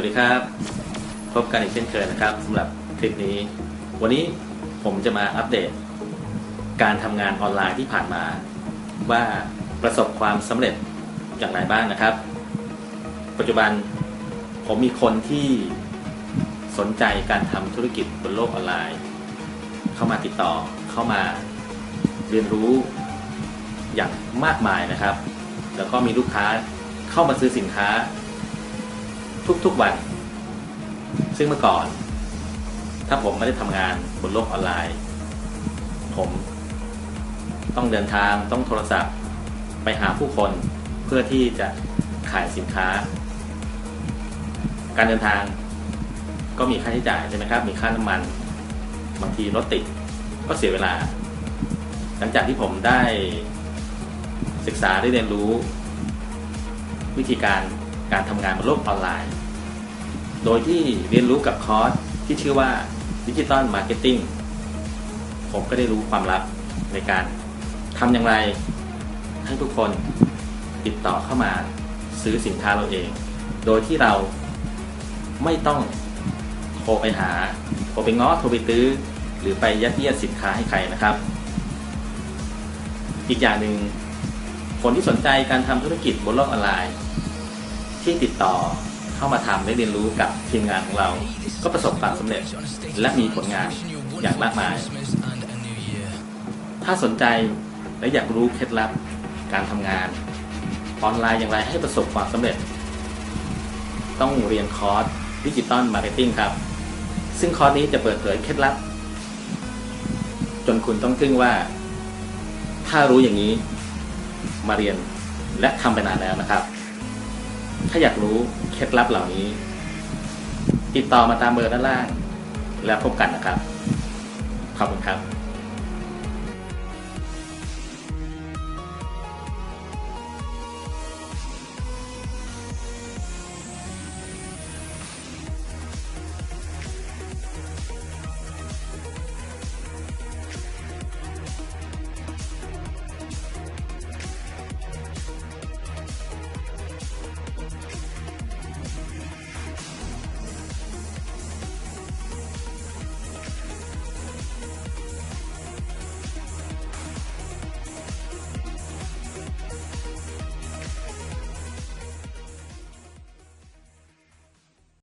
วัสดีครับ พบกันอีกเช่นเคยนะครับสำหรับคลิปนี้ วันนี้ผมจะมาอัปเดต การทำงานออนไลน์ที่ผ่านมา ว่าประสบความสำเร็จอย่างไรบ้างนะครับ ปัจจุบันผมมีคนที่สนใจการทำธุรกิจบนโลกออนไลน์ เข้ามาติดต่อเข้ามาเรียนรู้อย่างมากมายนะครับ แล้วก็มีลูกค้าเข้ามาซื้อสินค้า ทุกๆวัน ซึ่งเมื่อก่อน ถ้าผมไม่ได้ทำงานบนโลกออนไลน์ ผมต้องเดินทางต้องโทรศัพท์ ไปหาผู้คนเพื่อที่จะขายสินค้า การเดินทางก็มีค่าใช้จ่ายใช่ไหมครับ มีค่าน้ำมัน บางทีรถติดก็เสียเวลา หลังจากที่ผมได้ศึกษาได้เรียนรู้ วิธีการ การทำงานบนโลกออนไลน์ โดยที่เรียนรู้กับคอร์สที่ชื่อว่าดิจิตอลมาร์เก็ตติ้งผมก็ได้รู้ความลับในการทำอย่างไร ให้ทุกคนติดต่อเข้ามาซื้อสินค้าเราเอง โดยที่เราไม่ต้องโทรไปหาโทรไปง้อโทรไปตื้อ หรือไปยัดเยียดสินค้าให้ใครนะครับ อีกอย่างหนึ่งคนที่สนใจการทำธุรกิจบนโลกออนไลน์ ที่ติดต่อเข้ามาทำและเรียนรู้กับทีมงานของเรา ก็ประสบความสำเร็จ และมีผลงานอย่างมากมาย ถ้าสนใจและอยากรู้เคล็ดลับการทำงานออนไลน์อย่างไรให้ประสบความสำเร็จ ต้องเรียนคอร์สดิจิตอลมาร์เก็ตติ้งครับ ซึ่งคอร์สนี้จะเปิดเผยเคล็ดลับ จนคุณต้องทึ่งว่า ถ้ารู้อย่างนี้มาเรียนและทำไปนานแล้วนะครับ ถ้าอยากรู้เคล็ดลับเหล่านี้ ติดต่อมาตามเบอร์ด้านล่าง แล้วพบกันนะครับ ขอบคุณครับ